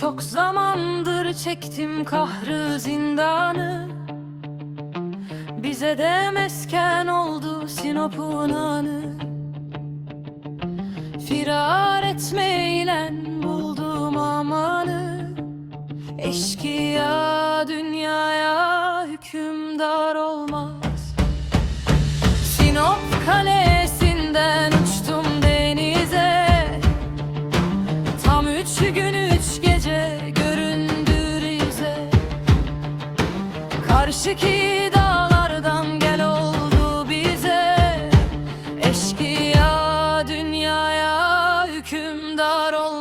Çok zamandır çektim kahrı zindanı. Bize de mesken oldu Sinop'un anı. Firar etmeyle buldum amanı. Eşkıya dünyaya hükümdar olmaz. Sinop kalesinden uçtum denize. Tam üç gün üç gece Karşıki dağlardan gel oldu bize. Eşkıya dünyaya hükümdar oldu